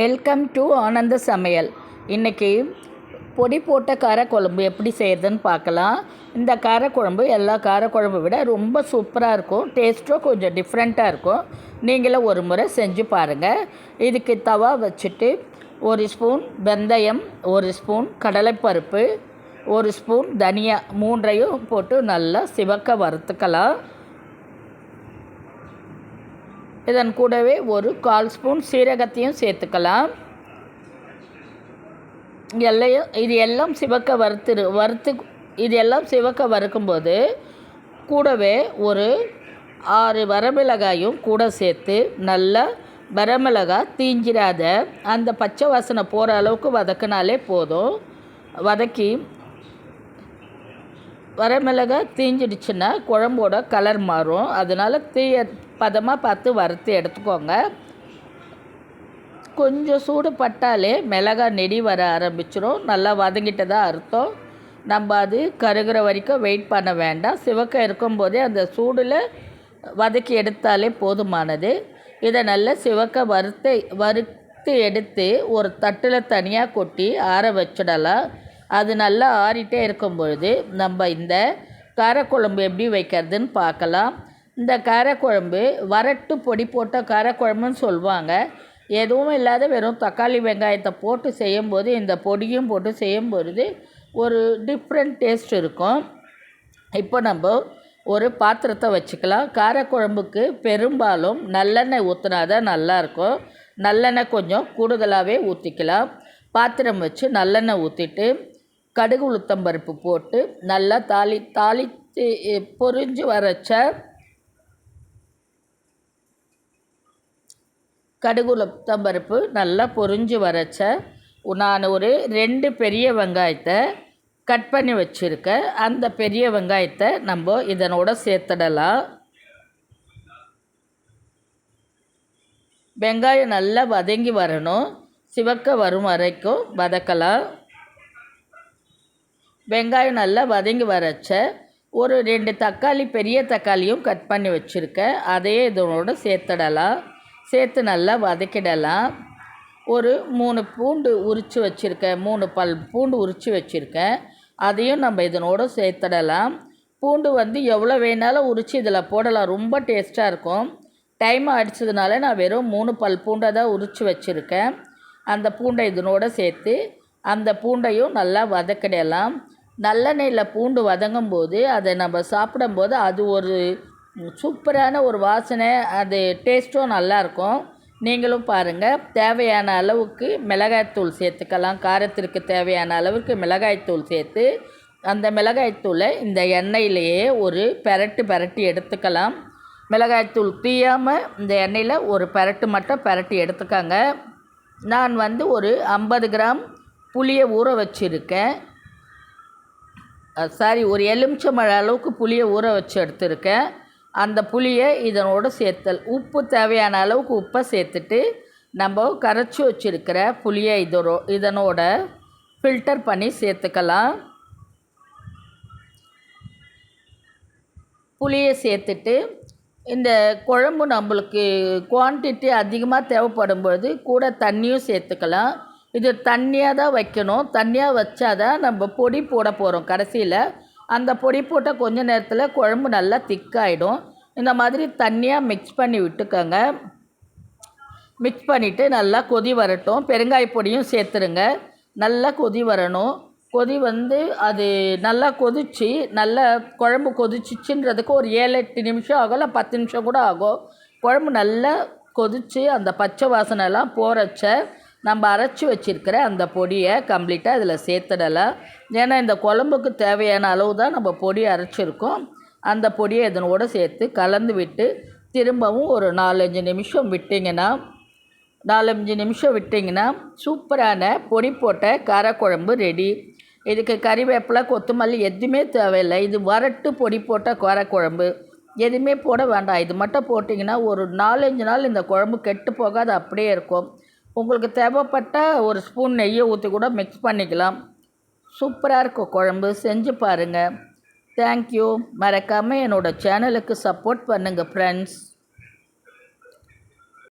Welcome to ஆனந்த சமையல். இன்றைக்கி பொடி போட்ட காரக்குழம்பு எப்படி செய்கிறதுன்னு பார்க்கலாம். இந்த காரக்குழம்பு எல்லா காரக்குழம்பை விட ரொம்ப சூப்பராக இருக்கும். டேஸ்ட்டும் கொஞ்சம் டிஃப்ரெண்ட்டாக இருக்கும். நீங்களும் ஒரு முறை செஞ்சு பாருங்கள் இதுக்கு தவா வச்சுட்டு ஒரு ஸ்பூன் வெந்தயம் ஒரு ஸ்பூன் கடலைப்பருப்பு ஒரு ஸ்பூன் தனியா மூன்றையும் போட்டு நல்லா சிவக்க வறுத்துக்கலாம். இதன் கூடவே ஒரு கால் ஸ்பூன் சீரகத்தையும் சேர்த்துக்கலாம். எல்லையும் இது எல்லாம் சிவக்க வறுத்துரு வறுத்து இது எல்லாம் சிவக்க வறுக்கும்போது கூடவே ஒரு ஆறு வரமிளகாயும் கூட சேர்த்து நல்லா வரமிளகாய் தீஞ்சிடாத அந்த பச்சை வாசனை போகிற அளவுக்கு வதக்கினாலே போதும். வதக்கி வரமிளகாய் தீஞ்சிடுச்சுன்னா குழம்போட கலர் மாறும். அதனால் தீய பதமாக பார்த்து வறுத்து எடுத்துக்கோங்க. கொஞ்சம் சூடு பட்டாலே மிளகாய் நெடி வர ஆரம்பிச்சிடும் நல்லா வதங்கிட்டதா அர்த்தம். நம்ம அது கருகிற வரைக்கும் வெயிட் பண்ண வேண்டாம். சிவக்க இருக்கும்போதே அந்த சூடில் வதக்கி எடுத்தாலே போதுமானது. இதை நல்லா சிவக்க வறுத்து வறுத்து எடுத்து ஒரு தட்டில் தனியாக கொட்டி ஆற வச்சிடலாம். அது நல்லா ஆறிட்டே இருக்கும் பொழுது நம்ம இந்த காரக்குழம்பு எப்படி வைக்கிறதுன்னு பார்க்கலாம். இந்த காரக்குழம்பு வரட்டு பொடி போட்ட காரக்குழம்புன்னு சொல்லுவாங்க. எதுவும் இல்லாத வெறும் தக்காளி வெங்காயத்தை போட்டு செய்யும்போது இந்த பொடியும் போட்டு செய்யும்பொழுது ஒரு டிஃப்ரெண்ட் டேஸ்ட் இருக்கும். இப்போ நம்ம ஒரு பாத்திரத்தை வச்சுக்கலாம். காரக்குழம்புக்கு பெரும்பாலும் நல்லெண்ணெய் ஊற்றினா தான் நல்லாயிருக்கும். நல்லெண்ணெய் கொஞ்சம் கூடுதலாகவே ஊற்றிக்கலாம் பாத்திரம் வச்சு நல்லெண்ணெய் ஊற்றிட்டு கடுகு உளுத்தம்பருப்பு போட்டு நல்லா தாளி தாளித்து பொரிஞ்சு வரச்ச கடுகு உளுத்தம்பருப்பு நல்லா பொரிஞ்சு வரச்ச நான் ஒரு ரெண்டு பெரிய வெங்காயத்தை கட் பண்ணி வச்சுருக்கேன். அந்த பெரிய வெங்காயத்தை நம்ம இதனோட சேர்த்துடலாம். வெங்காயம் நல்லா வதங்கி வரணும். சிவக்க வரும் வரைக்கும் வதக்கலாம். வெங்காயம் நல்லா வதங்கி வரச்ச ஒரு ரெண்டு தக்காளி பெரிய தக்காளியும் கட் பண்ணி வச்சுருக்கேன். அதையே இதனோட சேர்த்துடலாம். சேர்த்து நல்லா வதக்கிடலாம். ஒரு மூணு பூண்டு உரித்து வச்சுருக்கேன். மூணு பல் பூண்டு உரித்து வச்சுருக்கேன். அதையும் நம்ம இதனோட சேர்த்துடலாம். பூண்டு வந்து எவ்வளோ வேணாலும் உரித்து இதில் போடலாம். ரொம்ப டேஸ்ட்டாக இருக்கும். டைம் அடித்ததுனால நான் வெறும் மூணு பல் பூண்டை தான் உரித்து வச்சுருக்கேன். அந்த பூண்டை இதனோட சேர்த்து அந்த பூண்டையும் நல்லா வதக்கிடலாம். நல்லெண்ணெயில் பூண்டு வதங்கும் போது அதை நம்ம சாப்பிடும்போது அது ஒரு சூப்பரான ஒரு வாசனை அது டேஸ்ட்டும் நல்லாயிருக்கும். நீங்களும் பாருங்கள் தேவையான அளவுக்கு மிளகாய்த்தூள் சேர்த்துக்கலாம். காரத்திற்கு தேவையான அளவுக்கு மிளகாய்த்தூள் சேர்த்து அந்த மிளகாய்த்தூளை இந்த எண்ணெயிலேயே ஒரு பெரட்டு பெரட்டி எடுத்துக்கலாம். மிளகாய்த்தூள் தீயாமல் இந்த எண்ணெயில் ஒரு பெரட்டு மட்டும் பெரட்டி எடுத்துக்கோங்க. நான் வந்து ஒரு ஐம்பது கிராம் புளியை ஊற வச்சுருக்கேன். சாரி ஒரு எலுமிச்சம்பழ அளவுக்கு புளியை ஊற வச்சு எடுத்திருக்கேன். அந்த புளியை இதனோடு சேர்த்தல். உப்பு தேவையான அளவுக்கு உப்பை சேர்த்துட்டு நம்ம கரைச்சி வச்சுருக்கிற புளியை இதோ இதனோட ஃபில்டர் பண்ணி சேர்த்துக்கலாம். புளியை சேர்த்துட்டு இந்த குழம்பு நம்மளுக்கு குவான்டிட்டி அதிகமாக தேவைப்படும் பொழுது கூட தண்ணியும் சேர்த்துக்கலாம். இது தண்ணியாக தான் வைக்கணும். தண்ணியாக வச்சா தான் நம்ம பொடி போட போகிறோம் கடைசியில். அந்த பொடி போட்ட கொஞ்ச நேரத்தில் குழம்பு நல்லா திக்காயிடும். இந்த மாதிரி தண்ணியாக மிக்ஸ் பண்ணி விட்டுக்கோங்க. மிக்ஸ் பண்ணிவிட்டு நல்லா கொதி வரட்டும். பெருங்காய பொடியும் சேர்த்துருங்க. நல்லா கொதி வரணும். கொதி வந்து அது நல்லா கொதித்து நல்லா குழம்பு கொதிச்சிச்சுன்றதுக்கு ஒரு ஏழு எட்டு நிமிஷம் ஆகும். இல்லை பத்து நிமிஷம் கூட ஆகும். குழம்பு நல்லா கொதித்து அந்த பச்சை வாசனைலாம் போகிறச்ச நம்ம அரைச்சி வச்சுருக்கிற அந்த பொடியை கம்ப்ளீட்டாக இதில் சேர்த்துடலாம். ஏன்னா இந்த குழம்புக்கு தேவையான அளவு தான் நம்ம பொடி அரைச்சிருக்கோம். அந்த பொடியை இதனோடு சேர்த்து கலந்து விட்டு திரும்பவும் ஒரு நாலஞ்சு நிமிஷம் விட்டிங்கன்னா நாலஞ்சு நிமிஷம் விட்டிங்கன்னா சூப்பரான பொடி போட்ட காரக்குழம்பு ரெடி. இதுக்கு கறிவேப்பிலை கொத்தமல்லி எதுவுமே தேவையில்லை. இது வரட்டு பொடி போட்ட காரக்குழம்பு. எதுவுமே போட வேண்டாம். இது மட்டும் போட்டிங்கன்னா ஒரு நாலஞ்சு நாள் இந்த குழம்பு கெட்டு போகாது அப்படியே இருக்கும். உங்களுக்கு தேவைப்பட்ட ஒரு ஸ்பூன் நெய்யை ஊற்றி கூட மிக்ஸ் பண்ணிக்கலாம். சூப்பராக இருக்கும் குழம்பு. செஞ்சு பாருங்கள் தேங்க்யூ மறக்காமல் என்னோடய சேனலுக்கு சப்போர்ட் பண்ணுங்கள் ஃப்ரெண்ட்ஸ்